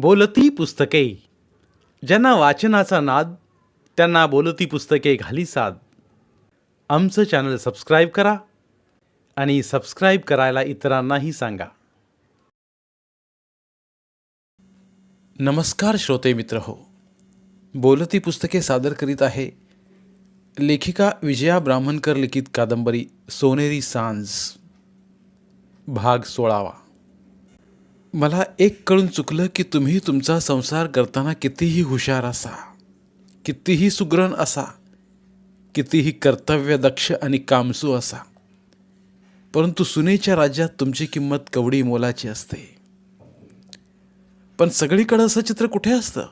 बोलती पुस्तके. ज्यांना वाचनाचा नाद त्यांना बोलती पुस्तके घाली साद. आमचं चॅनल सबस्क्राईब करा आणि सबस्क्राईब करायला इतरांनाही सांगा. नमस्कार श्रोते मित्र हो. बोलती पुस्तके सादर करीत आहे लेखिका विजया ब्राह्मणकर लिखित कादंबरी सोनेरी सांज भाग सोळावा. मला एक कळून चुकलं की तुम्ही तुमचा संसार करताना कितीही हुशार असा कितीही सुग्रण असा कितीही कर्तव्यदक्ष आणि कामसू असा. परंतु सुनेच्या राज्यात तुमची किंमत कवडी मोलाची असते. पण सगळीकडं असं चित्र कुठे असतं?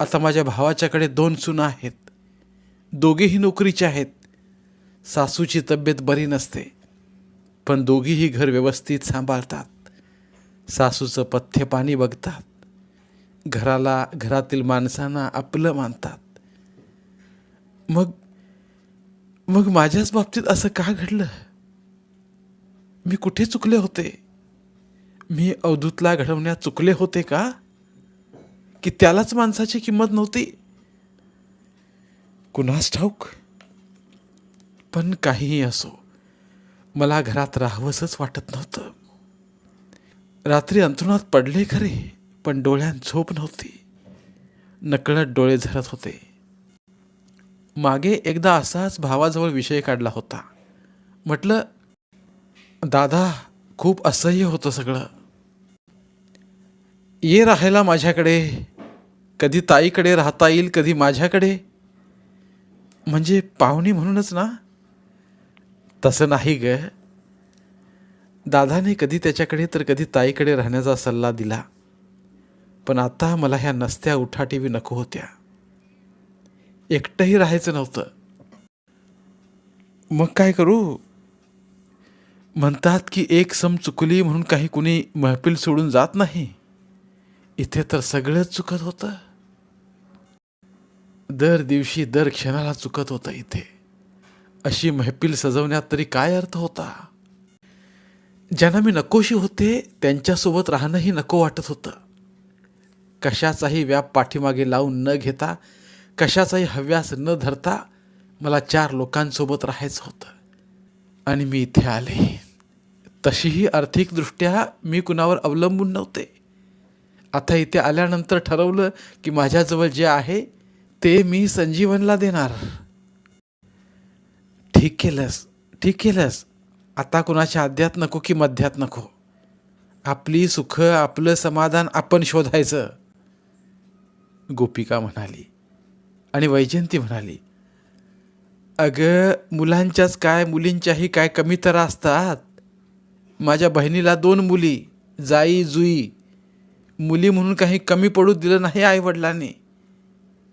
आता माझ्या भावाच्याकडे दोन सुना आहेत. दोघेही नोकरीचे आहेत. सासूची तब्येत बरी नसते. पण दोघीही घर व्यवस्थित सांभाळतात. सासूचं पथ्य पाणी बघतात. घराला घरातील माणसांना आपलं मानतात. मग मग माझ्याच बाबतीत असं का घडलं? मी कुठे चुकले होते? मी अवधूतला घडवण्यात चुकले होते का? की त्यालाच माणसाची किंमत नव्हती? कुणास ठाऊक? पण काहीही असो मला घरात राहावंसंच वाटत नव्हतं. रात्री अंथरुणात पडले खरे पण डोळ्यात झोप नव्हती. नकळत डोळे झरत होते. मागे एकदा असाच भावाजवळ विषय काढला होता. म्हटलं दादा खूप असह्य होतं सगळं. ये राहायला माझ्याकडे. कधी ताईकडे राहता येईल कधी माझ्याकडे. म्हणजे पाहुणी म्हणूनच ना? तसं नाही ग. दादाने कधी त्याच्याकडे तर कधी ताईकडे राहण्याचा सल्ला दिला. पण आता मला ह्या नसत्या उठाटीवी नको होत्या. एकटंही राहायचं नव्हतं. मग काय करू? म्हणतात की एक सम चुकली म्हणून काही कुणी महफिल सोडून जात नाही. इथे तर सगळंच चुकत होतं. दर दिवशी दर क्षणाला चुकत होतं इथे. अशी महफिल सजवण्यात तरी काय अर्थ होता? ज्यांना मी नकोशी होते त्यांच्यासोबत राहणंही नको वाटत होतं. कशाचाही व्याप पाठीमागे लावून न घेता कशाचाही हव्यास न धरता मला चार लोकांसोबत राहायचं होतं. आणि मी इथे आले. तशीही आर्थिकदृष्ट्या मी कुणावर अवलंबून नव्हते. आता इथे आल्यानंतर ठरवलं की माझ्याजवळ जे आहे ते मी संजीवनला देणार. ठीक केलंस ठीक केलंस. आता कुणाच्या आद्यात नको की मध्यात नको? आपली सुख आपलं समाधान आपण शोधायचं. गोपिका म्हणाली. आणि वैजयंती म्हणाली. अगं मुलांच्याच काय मुलींच्याही काय कमी तर असतात. माझ्या बहिणीला दोन मुली जाई जुई. मुली म्हणून काही कमी पडू दिलं नाही आईवडिलांनी.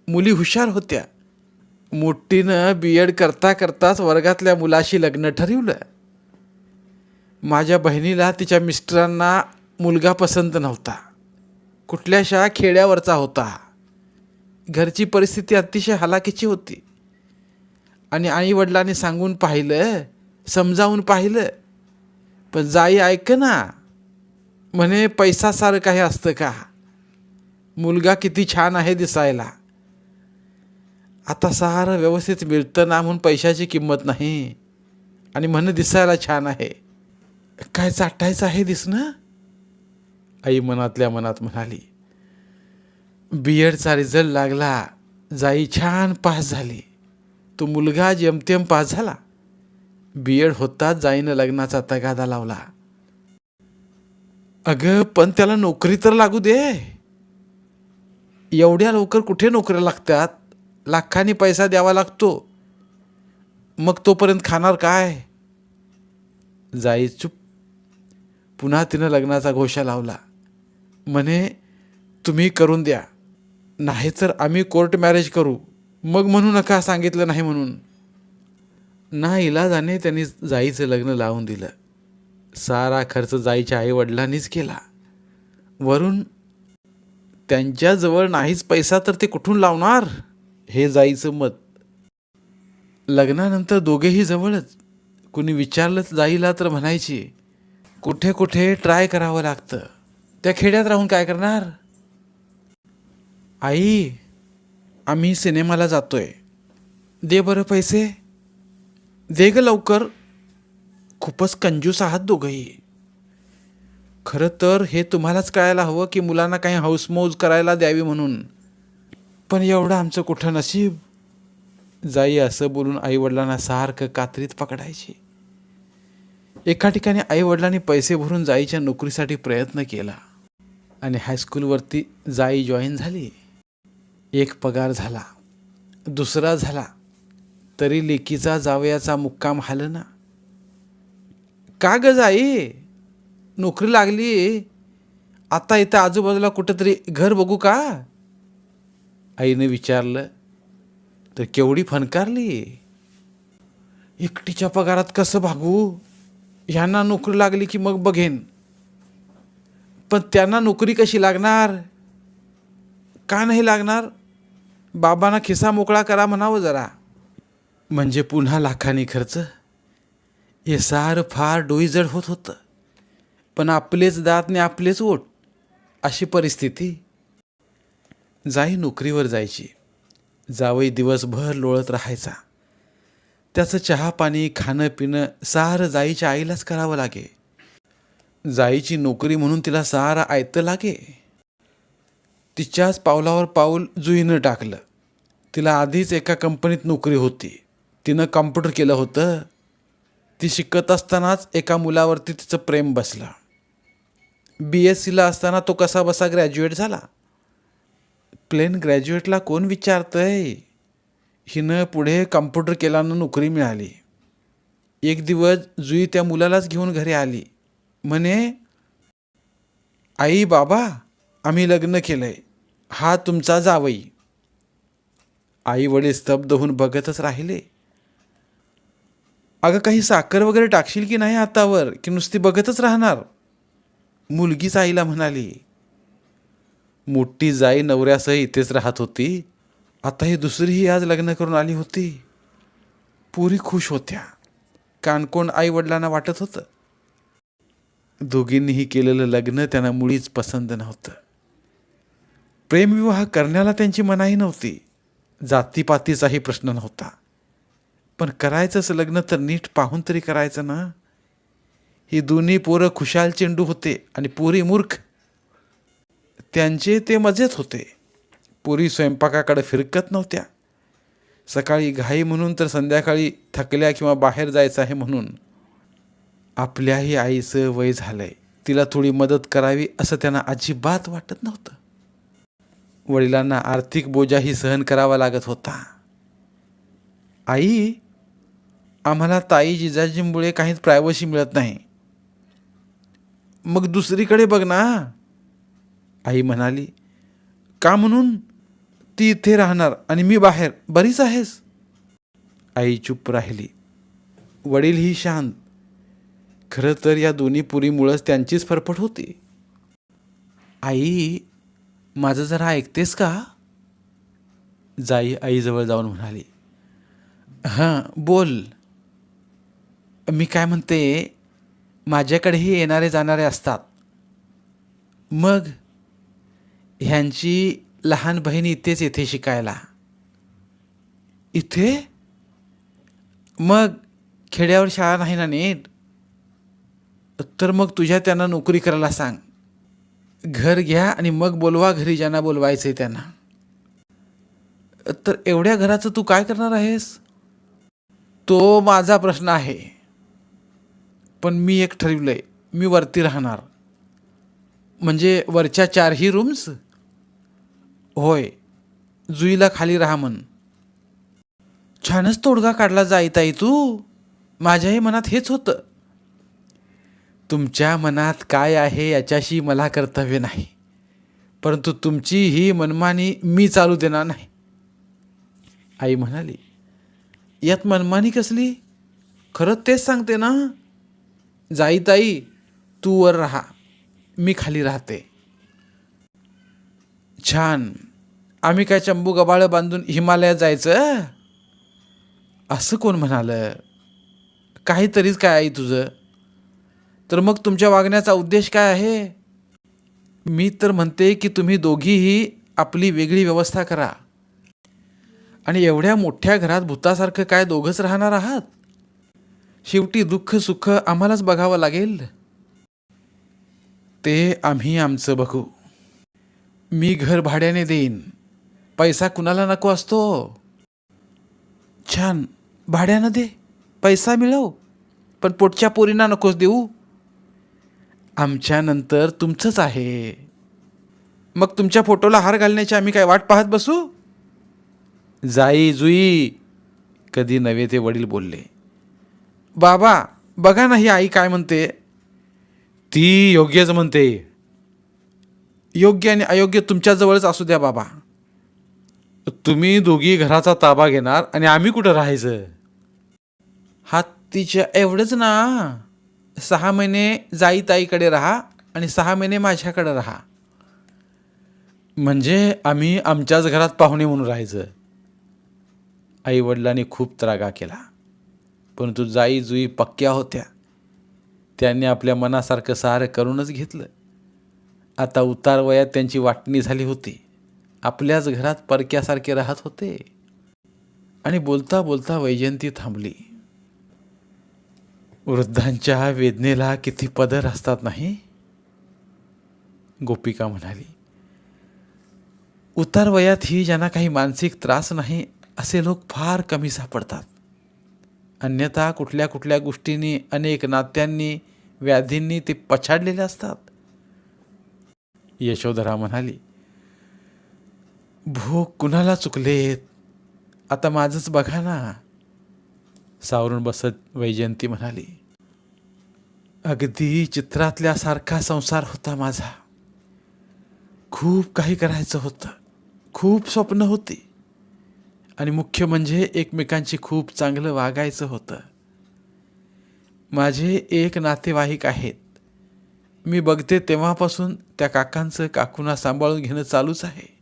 मुली हुशार होत्या. मोठीनं बी एड करता करताच वर्गातल्या मुलाशी लग्न ठरवलं. माझ्या बहिणीला तिच्या मिस्टरांना मुलगा पसंत नव्हता. कुठल्याशा खेड्यावरचा होता. घरची परिस्थिती अतिशय हलाखीची होती. आणि आईवडिलांनी सांगून पाहिलं समजावून पाहिलं पण जाई ऐक ना. म्हणे पैसा सारं काही असतं का? मुलगा किती छान आहे दिसायला. आता सारं व्यवस्थित मिळतं ना म्हणून पैशाची किंमत नाही. आणि म्हणे दिसायला छान आहे. काय चाटायचं आहे दिसणं? आई मनातल्या मनात म्हणाली बी एडचा रिझल्ट लागला जाई छान पास झाली. तो मुलगा जेमतेम पास झाला. बी एड होताच जाईनं लग्नाचा तगादा लावला. अगं पण त्याला नोकरी तर लागू दे. एवढ्या लवकर कुठे नोकऱ्या लागतात? लाखांनी पैसा द्यावा लागतो. मग तोपर्यंत खाणार काय? जाई चुप पुन्हा तिनं लग्नाचा घोषा लावला. म्हणे तुम्ही करून द्या. नाहीतर आम्ही कोर्ट मॅरेज करू. मग म्हणू नका सांगितलं नाही म्हणून. ना इलाजाने त्यांनी जाईचं लग्न लावून दिलं. सारा खर्च जाईच्या आईवडिलांनीच केला. वरून त्यांच्याजवळ नाहीच पैसा तर ते कुठून लावणार? हे जाईचं मत. लग्नानंतर दोघेही जवळच. कुणी विचारलंच जाईला तर म्हणायची कुठे कुठे ट्राय करावं लागतं. त्या खेड्यात राहून काय करणार? आई आम्ही सिनेमाला जातोय. दे बरं पैसे. दे ग लवकर. खूपच कंजूस आहात दोघंही. खरं तर हे तुम्हालाच कळायला हवं की मुलांना काही हाऊसमौज करायला द्यावी म्हणून. पण एवढं आमचं कुठं नशीब? जाई असं बोलून आईवडिलांना सारखं कात्रीत पकडायची. एका ठिकाणी आईवडिलांनी पैसे भरून जाईच्या नोकरीसाठी प्रयत्न केला. आणि हायस्कूलवरती जाई जॉईन झाली. एक पगार झाला. दुसरा झाला. तरी लेकीचा जावयाचा मुक्काम हालं ना का ग जाई? नोकरी लागली? आता इथं आजूबाजूला कुठंतरी घर बघू का? आईने विचारलं तर केवढी फनकारली एकटीच्या पगारात कसं भागू? ह्यांना नोकरी लागली की मग बघेन. पण त्यांना नोकरी कशी लागणार? का नाही लागणार? बाबांना खिसा मोकळा करा म्हणावं जरा. म्हणजे पुन्हा लाखांनी खर्च? हे सार फार डोईजड होत होतं. पण आपलेच दात ने आपलेच ओट अशी परिस्थिती. जाई नोकरीवर जायची. जावई दिवसभर लोळत राहायचा. त्याचं चहा पाणी खाणं पिणं सारं जाईच्या आईलाच करावं लागे. जाईची नोकरी म्हणून तिला सहारा ऐतं लागे. तिच्याच पावलावर पाऊल जुईनं टाकलं. तिला आधीच एका कंपनीत नोकरी होती. तिनं कॉम्प्युटर केलं होतं. ती शिकत असतानाच एका मुलावरती तिचं प्रेम बसलं. बी एस सीला असताना तो कसा बसा ग्रॅज्युएट झाला? प्लेन ग्रॅज्युएटला कोण विचारतंय? हिनं पुढे कम्प्युटर केल्यानं नोकरी मिळाली. एक दिवस जुई त्या मुलालाच घेऊन घरी आली. म्हणे आई बाबा आम्ही लग्न केलंय. हा तुमचा जावई. आई वडील स्तब्ध होऊन बघतच राहिले. अगं काही साखर वगैरे टाकशील की नाही हातावर? की नुसती बघतच राहणार? मुलगीच आईला म्हणाली. मोठी जाई नवऱ्यासह इथेच राहत होती. आता ही दुसरीही आज लग्न करून आली होती. पुरी खुश होत्या. कानकोण आई वडिलांना वाटत होतं. दोघींनीही केलेलं लग्न त्यांना मुळीच पसंत नव्हतं. प्रेमविवाह करण्याला त्यांची मनाई नव्हती. जातीपातीचाही प्रश्न नव्हता. पण करायचंच लग्न तर नीट पाहून तरी करायचं ना? ही दोन्ही पोरं खुशाल चेंडू होते आणि पोरी मूर्ख. त्यांचे ते मजेत होते. पुरी स्वयंपाकाकडे फिरकत नव्हत्या. सकाळी घाई म्हणून तर संध्याकाळी थकल्या किंवा बाहेर जायचं आहे म्हणून. आपल्याही आईचं वय झालंय. तिला थोडी मदत करावी असं त्यांना अजिबात वाटत नव्हतं. वडिलांना आर्थिक बोजाही सहन करावा लागत होता. आई आम्हाला ताई जिजाजींमुळे काहीच प्रायवसी मिळत नाही. मग दुसरीकडे बघ ना. आई म्हणाली का म्हणून? ती इथे राहणार आणि मी बाहेर. बरीच आहेस. आई चुप राहिली. वडीलही शांत. खरं तर या दोन्ही पुरीमुळंच त्यांचीच फरफट होती. आई माझं जरा ऐकतेस का? जाई आईजवळ जाऊन म्हणाली. हां बोल. मी काय म्हणते माझ्याकडेही येणारे जाणारे असतात. मग ह्यांची लहान बहीण इथेच येथे शिकायला. इथे? मग खेड्यावर शाळा नाही ना नीट? तर मग तुझ्या त्यांना नोकरी करायला सांग. घर घ्या आणि मग बोलवा घरी ज्यांना बोलवायचं आहे त्यांना. तर एवढ्या घराचं तू काय करणार आहेस? तो माझा प्रश्न आहे. पण मी एक ठरवलं आहे मी वरती राहणार. म्हणजे वरच्या चारही रूम्स होय जुईला खाली राहा म्हण. छानच तोडगा काढला जाईत तू. माझ्याही मनात हेच होतं. तुमच्या मनात काय आहे याच्याशी मला कर्तव्य नाही. परंतु तुमची ही मनमानी मी चालू देणार नाही. आई म्हणाली यात मनमानी कसली? खरंच तेच सांगते ना? जाईताई तू वर राहा मी खाली राहते. छान. आम्ही काय चंबू गबाळं बांधून हिमालयात जायचं? असं कोण म्हणालं? काहीतरीच काय आई तुझं? तर मग तुमच्या वागण्याचा उद्देश काय आहे? मी तर म्हणते की तुम्ही दोघीही आपली वेगळी व्यवस्था करा. आणि एवढ्या मोठ्या घरात भूतासारखं काय दोघंच राहणार आहात? शेवटी दुःख सुख आम्हालाच बघावं लागेल. ते आम्ही आमचं बघू. मी घर भाड्याने देईन. पैसा कुणाला नको असतो. छान भाड्यानं दे. पैसा मिळव. पण पोटच्या पोरींना नकोच देऊ. आमच्यानंतर तुमचंच आहे. मग तुमच्या फोटोला हार घालण्याची आम्ही काय वाट पाहत बसू? जाई जुई कधी नव्हे ते वडील बोलले. बाबा बघा ना ही आई काय म्हणते. ती योग्यच म्हणते. योग्य आणि अयोग्य तुमच्याजवळच असू द्या बाबा. तुम्ही दोघी घराचा ताबा घेणार आणि आम्ही कुठं राहायचं? तिच्या एवढंच ना. सहा महिने जाई ताईकडे राहा आणि सहा महिने माझ्याकडे राहा. म्हणजे आम्ही आमच्याच घरात पाहुणे म्हणून राहायचं. आईवडिलांनी खूप त्रागा केला. परंतु जाई जुई पक्क्या होत्या. त्यांनी आपल्या मनासारखं सारं करूनच घेतलं. आता उतार वयात त्यांची वाटणी झाली होती. आपल्याच घरात परक्यासारखे राहत होते. आणि बोलता बोलता वैजयंती थांबली. वृद्धांच्या वेदनेला किती पदर असतात नाही? गोपिका म्हणाली उतार वयात ही ज्यांना काही मानसिक त्रास नाही असे लोक फार कमी सापडतात. अन्यथा कुठल्या कुठल्या गोष्टींनी अनेक नात्यांनी व्याधींनी ते पछाडलेले असतात. यशोधरा म्हणाली भूक कुणाला चुकलेत? आता माझंच बघा ना. सावरून बसत वैजयंती म्हणाली अगदी चित्रातल्यासारखा संसार होता माझा. खूप काही करायचं होतं. खूप स्वप्न होती. आणि मुख्य म्हणजे एकमेकांशी खूप चांगलं वागायचं होतं. माझे एक नातेवाईक आहेत. मी बघते तेव्हापासून त्या काकांचं काकूंना सांभाळून घेणं चालूच आहे.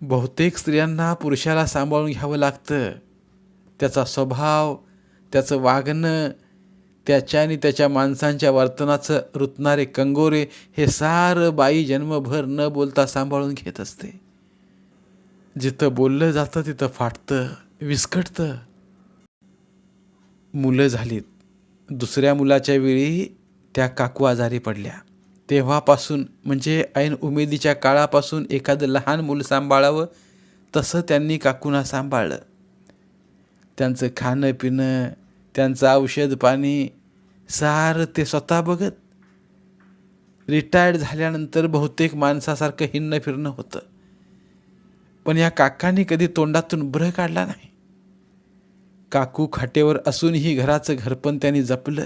बहुतेक स्त्रियांना पुरुषाला सांभाळून घ्यावं लागतं. त्याचा स्वभाव त्याचं वागणं त्याच्या आणि त्याच्या माणसांच्या वर्तनाचं रुतणारे कंगोरे हे सारं बाई जन्मभर न बोलता सांभाळून घेत असते. जिथं बोललं जातं तिथं फाटतं विस्कटतं. मुलं झालीत. दुसऱ्या मुलाच्या वेळी त्या काकू आजारी पडल्या. तेव्हापासून म्हणजे ऐन उमेदीच्या काळापासून एखादं लहान मूल सांभाळावं तसं त्यांनी काकूना सांभाळलं. त्यांचं खाणं पिणं त्यांचं औषध पाणी सारं ते स्वतः बघत. रिटायर्ड झाल्यानंतर बहुतेक माणसासारखं हिंडणं फिरणं होतं. पण या काकांनी कधी तोंडातून ब्रह काढला नाही. काकू खाटेवर असूनही घराचं घरपण त्यांनी जपलं.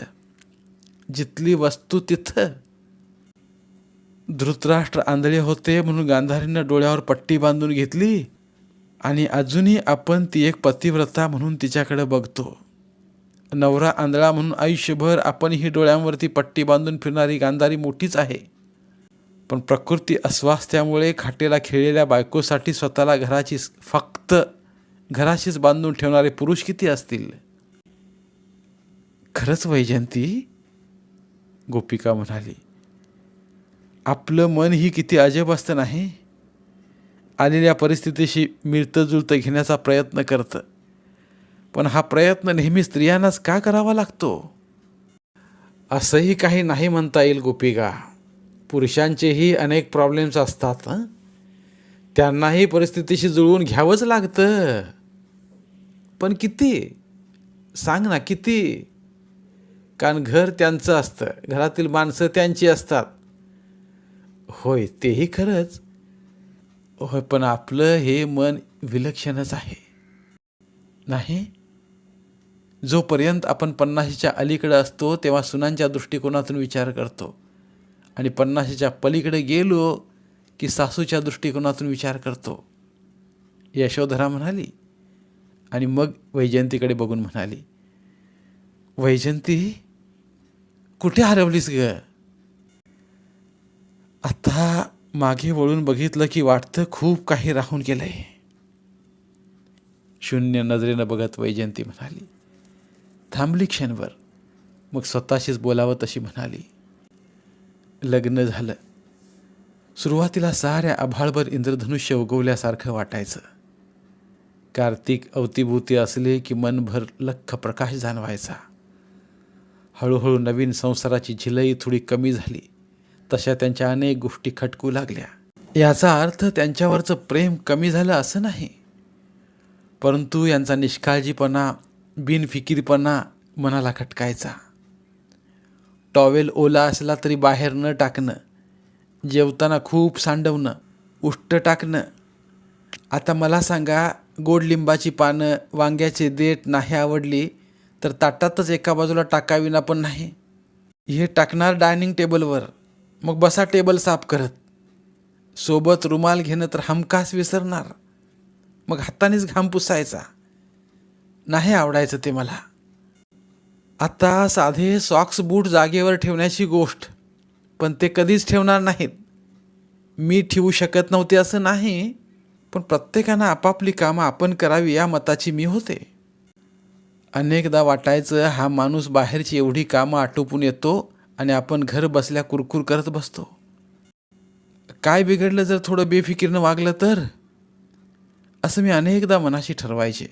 जिथली वस्तू तिथं. धृतराष्ट्र आंधळे होते म्हणून गांधारीनं डोळ्यावर पट्टी बांधून घेतली आणि अजूनही आपण ती एक पतिव्रता म्हणून तिच्याकडे बघतो. नवरा आंधळा म्हणून आयुष्यभर आपण ही डोळ्यांवरती पट्टी बांधून फिरणारी गांधारी मोठीच आहे. पण प्रकृती अस्वास्थ्यामुळे खाटेला खेळलेल्या बायकोसाठी स्वतःला घराची फक्त घराशीच बांधून ठेवणारे पुरुष किती असतील? खरंच वैजयंती गोपिका म्हणाली आपलं मन ही किती अजब असतं नाही? आलेल्या परिस्थितीशी मिळतं जुळतं घेण्याचा प्रयत्न करतं. पण हा प्रयत्न नेहमी स्त्रियांनाच का करावा लागतो? असंही काही नाही म्हणता येईल गोपिका. पुरुषांचेही अनेक प्रॉब्लेम्स असतात त्यांनाही परिस्थितीशी जुळवून घ्यावंच लागतं. पण किती? सांग ना किती? कारण घर त्यांचं असतं. घरातील माणसं त्यांची असतात. होय तेही खरंच. होय पण आपलं हे मन विलक्षणच आहे. नाही? जोपर्यंत आपण पन्नाशीच्या अलीकडे असतो तेव्हा सुनांच्या दृष्टिकोनातून विचार करतो. आणि पन्नाशीच्या पलीकडे गेलो की सासूच्या दृष्टिकोनातून विचार करतो. यशोधरा म्हणाली. आणि मग वैजयंतीकडे बघून म्हणाली. वैजयंती कुठे हरवलीस ग? आता मागे वळून बघितलं की वाटतं खूप काही राहून गेलंय. शून्य नजरेनं बघत वैजयंती म्हणाली थांबली क्षणभर. मग स्वतःशीच बोलावं तशी म्हणाली लग्न झालं. सुरुवातीला साऱ्या आभाळभर इंद्रधनुष्य उगवल्यासारखं वाटायचं. कार्तिक अवतीभूती असले की मनभर लख्ख प्रकाश जाणवायचा. हळूहळू नवीन संसाराची झिलई थोडी कमी झाली. तशा त्यांच्या अनेक गोष्टी खटकू लागल्या. याचा अर्थ त्यांच्यावरचं प्रेम कमी झालं असं नाही. परंतु यांचा निष्काळजीपणा बिनफिकीरपणा मनाला खटकायचा. टॉवेल ओला असला तरी बाहेर न टाकणं जेवताना खूप सांडवणं उष्ट टाकणं. आता मला सांगा गोड लिंबाची पानं वांग्याचे देठ नाही आवडली तर ताटातच एका बाजूला टाकाविना पण नाही. हे टाकणार डायनिंग टेबलवर. मग बसा टेबल साफ करत. सोबत रुमाल घेणं तर हमखास विसरणार. मग हातानेच घाम पुसायचा. नाही आवडायचं ते मला. आता साधे सॉक्स बूट जागेवर ठेवण्याची गोष्ट. पण ते कधीच ठेवणार नाहीत. मी ठेवू शकत नव्हते असं नाही पण प्रत्येकानं आपापली कामं आपण करावी या मताची मी होते. अनेकदा वाटायचं हा माणूस बाहेरची एवढी कामं आटोपून येतो आणि आपण घर बसल्या कुरकुर करत बसतो. काय बिघडलं जर थोडं बेफिकीरनं वागलं तर? असं मी अनेकदा मनाशी ठरवायचे.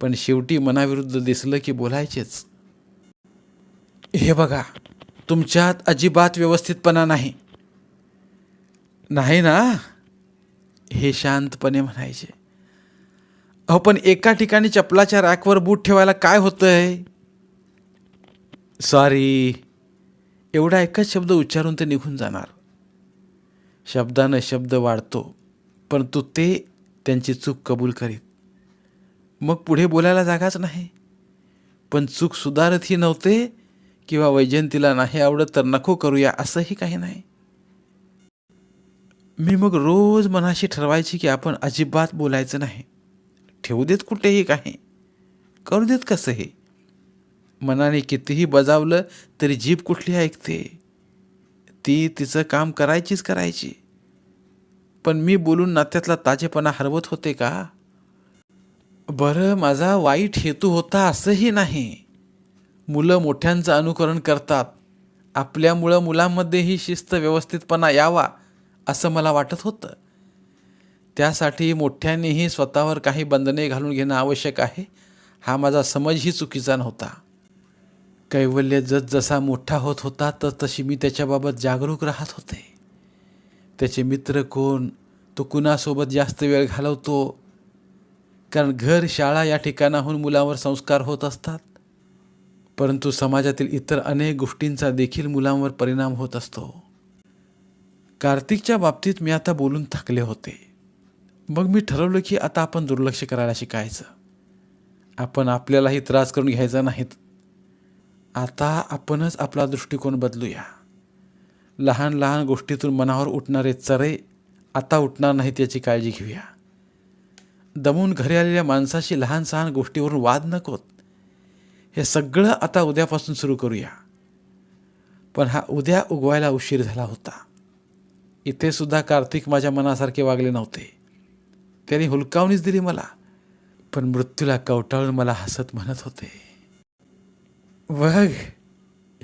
पण शेवटी मनाविरुद्ध दिसलं की बोलायचेच. हे बघा तुमच्यात अजिबात व्यवस्थितपणा नाही. नाही ना? हे शांतपणे म्हणायचे. अहो पण एका ठिकाणी चपलाच्या रॅकवर बूट ठेवायला काय होतंय? सॉरी एवढा एकच शब्द उच्चारून ते निघून जाणार. शब्दानं शब्द वाढतो परंतु ते त्यांची चूक कबूल करीत. मग पुढे बोलायला जागाच नाही. पण चूक सुधारतही नव्हते किंवा वैजयंतीला नाही आवडत तर नको करूया असंही काही नाही. मी मग रोज मनाशी ठरवायची की आपण अजिबात बोलायचं नाही. ठेवू देत कुठेही काही करू देत कसं हे? मनाने कितीही बजावलं तरी जीभ कुठली ऐकते? ती तिचं काम करायचीच करायची. पण मी बोलून नात्यातला ताजेपणा हरवत होते का? बरं माझा वाईट हेतू होता असंही नाही. मुलं मोठ्यांचं अनुकरण करतात. आपल्यामुळं मुलांमध्येही शिस्त व्यवस्थितपणा यावा असं मला वाटत होतं. त्यासाठी मोठ्यांनीही स्वतःवर काही बंधने घालून घेणं आवश्यक आहे. हा माझा समजही चुकीचा नव्हता. कैवल्य जसा मोठा होत होता तसतशी मी त्याच्याबाबत जागरूक राहत होते. त्याचे मित्र कोण तो कुणासोबत जास्त वेळ घालवतो? कारण घर शाळा या ठिकाणाहून मुलांवर संस्कार होत असतात. परंतु समाजातील इतर अनेक गोष्टींचा देखील मुलांवर परिणाम होत असतो. कार्तिकच्या बाबतीत मी आता बोलून थकले होते. मग मी ठरवलं की आता आपण दुर्लक्ष करायला शिकायचं. आपण आपल्यालाही त्रास करून घ्यायचा नाहीत. आता आपणच आपला दृष्टिकोन बदलूया. लहान लहान गोष्टीतून मनावर उठणारे चरे आता उठणार नाहीत याची काळजी घेऊया. दमून घरी आलेल्या माणसाशी लहान सहान गोष्टीवरून वाद नकोत हे सगळं आता उद्यापासून सुरू करूया. पण हा उद्या उगवायला उशीर झाला होता. इथे सुद्धा कार्तिक माझ्या मनासारखे वागले नव्हते. त्याने हुलकावणीच दिली मला. पण मृत्यूला कवटाळून मला हसत म्हणत होते. बघ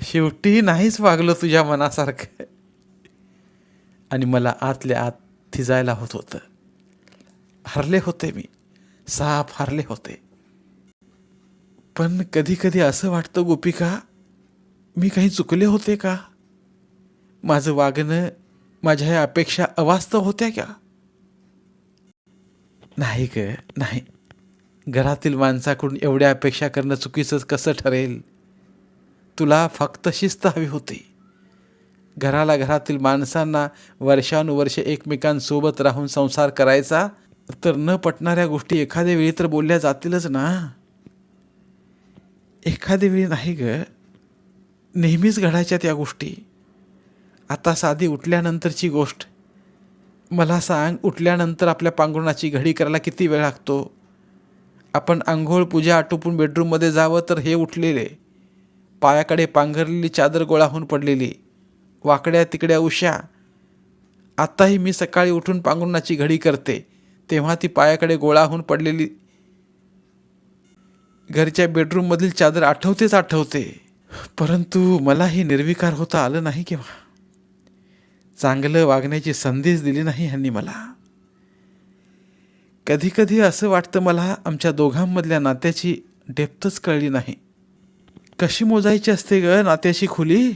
शेवटी नाहीच वागलो तुझ्या मनासारखं. आणि मला आतल्या आत थिजायला होत होतं. हरले होते मी. साफ हरले होते. पण कधी कधी असं वाटतं गोपिका मी काही चुकले होते का? माझं वागणं माझ्या ह्या अपेक्षा अवास्तव होत्या का नाही ग नाही. घरातील माणसाकडून एवढ्या अपेक्षा करणं चुकीचंच कसं ठरेल? तुला फक्त शिस्त हवी होती. घराला घरातील माणसांना वर्षानुवर्षे एकमेकांसोबत राहून संसार करायचा तर न पटणाऱ्या गोष्टी एखाद्या वेळी तर बोलल्या जातीलच ना. एखाद्या वेळी नाही ग. नेहमीच घडायच्या त्या गोष्टी. आता साधी उठल्यानंतरची गोष्ट. मला सांग उठल्यानंतर आपल्या पांघरुणाची घडी करायला किती वेळ लागतो? आपण आंघोळ पूजा आटोपून बेडरूममध्ये जावं तर हे उठलेले. पायाकडे पांघरलेली चादर गोळा होऊन पडलेली. वाकड्या तिकड्या उशा. आत्ताही मी सकाळी उठून पांघरुणाची घडी करते. तेव्हा ती पायाकडे गोळा होऊन पडलेली. घरच्या बेडरूममधील चादर आठवतेच आठवते. परंतु मला हे निर्विकार होता आलं नाही केव्हा? चांगलं वागण्याची संधीच दिली नाही ह्यांनी मला. कधी कधी असं वाटतं मला आमच्या दोघांमधल्या नात्याची डेप्थच कळली नाही. कशी मोजायची असते ग नात्याची खुली?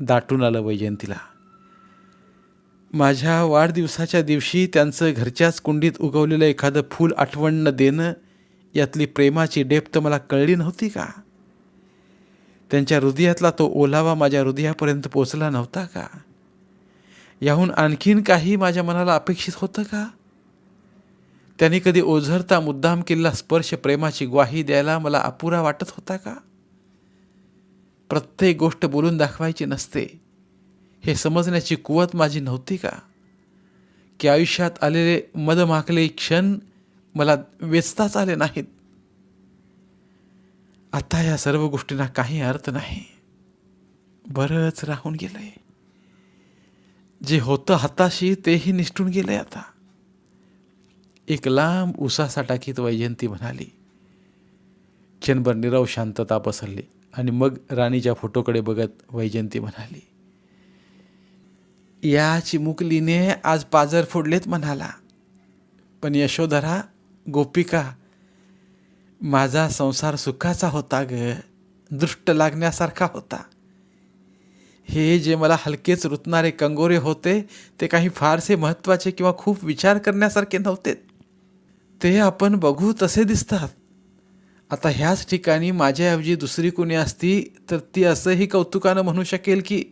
दाटून आलं वैजयंतीला. माझ्या वाढदिवसाच्या दिवशी त्यांचं घरच्याच कुंडीत उगवलेलं एखादं फूल आठवण देणं यातली प्रेमाची डेप्थ मला कळली नव्हती का? त्यांच्या हृदयातला तो ओलावा माझ्या हृदयापर्यंत पोचला नव्हता का? याहून आणखीन काही माझ्या मनाला अपेक्षित होतं का? त्यांनी कधी ओझरता मुद्दाम केलेला स्पर्श प्रेमाची ग्वाही द्यायला मला अपुरा वाटत होता का? प्रत्येक गोष्ट बोलून दाखवायची नसते. हे समजण्याची कुवत माझी नव्हती का? की आयुष्यात आलेले मदमाकले क्षण मला वेचताच आले नाहीत. आता या सर्व गोष्टींना काही अर्थ नाही. बरंच राहून गेलंय. जे होतं हाताशी तेही निष्ठून गेलंय आता. एक लांब उसासा टाकीत वैजयंती म्हणाली. क्षणभर निरव शांतता पसरली आणि मग राणीच्या फोटोकडे बघत वैजयंती म्हणाली या चिमुकलीने आज पाजर फोडलेत म्हणाला. पण यशोधरा गोपिका माझा संसार सुखाचा होता ग. दृष्ट लागण्यासारखा होता. हे जे मला हलकेच रुतणारे कंगोरे होते ते काही फारसे महत्त्वाचे किंवा खूप विचार करण्यासारखे नव्हते. ते आपण बघू तसे दिसतात. आता ह्याच ठिकाणी माझ्याऐवजी दुसरी कोणी असती तर ती असंही कौतुकानं म्हणू शकेल की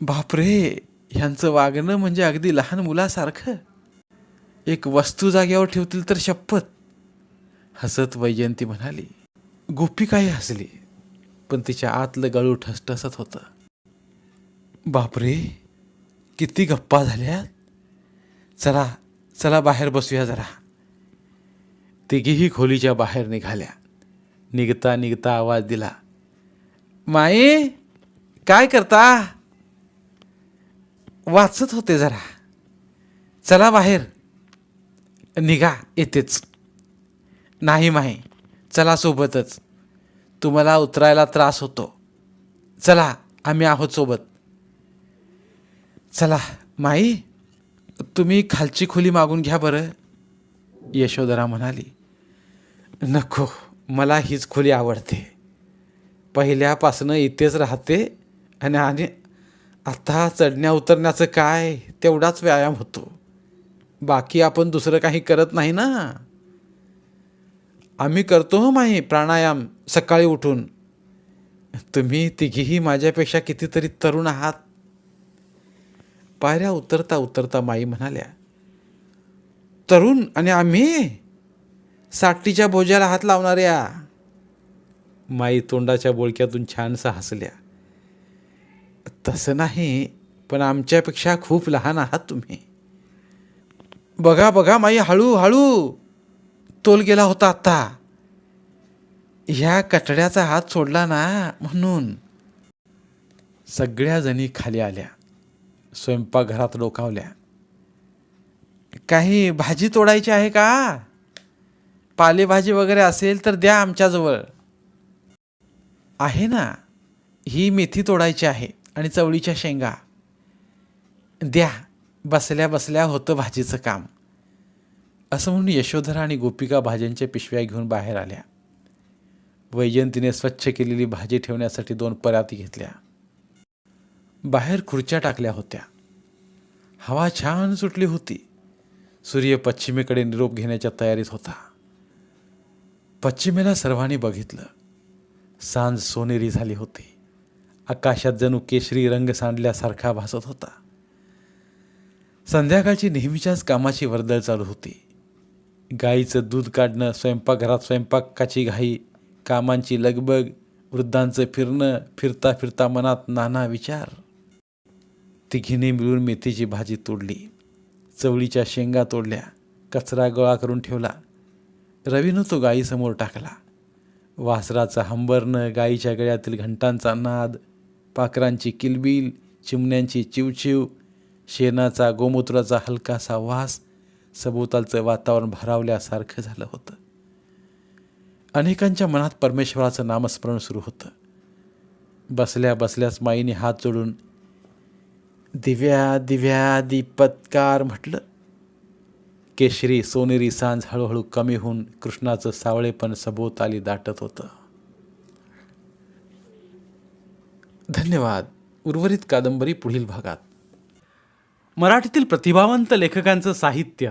बापरे ह्यांचं वागणं म्हणजे अगदी लहान मुलासारखं. एक वस्तू जाग्यावर ठेवतील तर शपथ. हसत वैजयंती म्हणाली गोपिकाही हसली? पण तिच्या आतलं गळू ठसठसत होतं. बापरे! किती गप्पा झाल्या चला चला बाहेर बसूया जरा. तिघीही खोलीच्या बाहेर निघाल्या. निघता निघता आवाज दिला माये काय करता? वाचत होते जरा. चला बाहेर. निघा येतेच. नाही माही चला सोबतच. तुम्हाला उतरायला त्रास होतो. चला आम्ही आहोत सोबत. चला माई तुम्ही खालची खोली मागून घ्या बरं. यशोधरा म्हणाली नको मला हीच खोली आवडते. पहिल्यापासनं इथेच राहते आणि आणि आता चढण्या उतरण्याचं काय? तेवढाच व्यायाम होतो. बाकी आपण दुसरं काही करत नाही ना. आम्ही करतो हो माही प्राणायाम सकाळी उठून. तुम्ही तिघीही माझ्यापेक्षा कितीतरी तरुण आहात. पायऱ्या उतरता उतरता माई म्हणाल्या तरुण आणि आम्ही साठीच्या भोज्याला हात लावणाऱ्या. माई तोंडाच्या बोळक्यातून छानसा हसल्या तसं नाही पण आमच्यापेक्षा खूप लहान आहात तुम्ही. बघा बघा माई हळू हळू. तोल गेला होता आत्ता ह्या कटड्याचा हात सोडला ना म्हणून. सगळ्या जणी खाली आल्या. स्वयंपाकघरात डोकावल्या. काही भाजी तोडायची आहे का? पालेभाजी वगैरे असेल तर द्या आमच्याजवळ. आहे ना. ही मेथी तोडायची आहे आणि चवळीच्या शेंगा. द्या. बसल्या बसल्या होतं भाजीचं काम. असं म्हणून यशोधरा आणि गोपिका भाज्यांच्या पिशव्या घेऊन बाहेर आल्या. वैजयंतीने स्वच्छ केलेली भाजी ठेवण्यासाठी दोन पराती घेतल्या. बाहेर खुर्च्या टाकल्या होत्या. हवा छान सुटली होती. सूर्य पश्चिमेकडे निरोप घेण्याच्या तयारीत होता. पश्चिमेला सर्वांनी बघितलं. सांज सोनेरी झाली होती. आकाशात जणू केशरी रंग सांडल्यासारखा भासत होता. संध्याकाळची नेहमीच्याच कामाची वर्दळ चालू होती. गाईचं दूध काढणं स्वयंपाकघरात स्वयंपाकाची घाई कामांची लगबग वृद्धांचं फिरणं फिरता फिरता मनात नाना विचार. तिघीने मिळून मेथीची भाजी तोडली. चवळीच्या शेंगा तोडल्या. कचरा गोळा करून ठेवला. रवीनं तो गाईसमोर टाकला. वासराचा हंबरणं गाईच्या गळ्यातील घंटांचा नाद पाखरांची किलबिल चिमण्यांची चिवचिव शेणाचा गोमूत्राचा हलकासा वास सभोवतालचं वातावरण भारावल्यासारखं झालं होतं. अनेकांच्या मनात परमेश्वराचं नामस्मरण सुरू होतं. बसल्या बसल्याच माईने हात जोडून दिव्या दिव्या दीपत्कार म्हटलं. केशरी सोनेरी सांज हळूहळू कमी होऊन कृष्णाचं सावळेपण सभोवताली दाटत होतं. धन्यवाद. उर्वरित कादंबरी पुढील भागात. मराठीतील प्रतिभावंत लेखकांचं साहित्य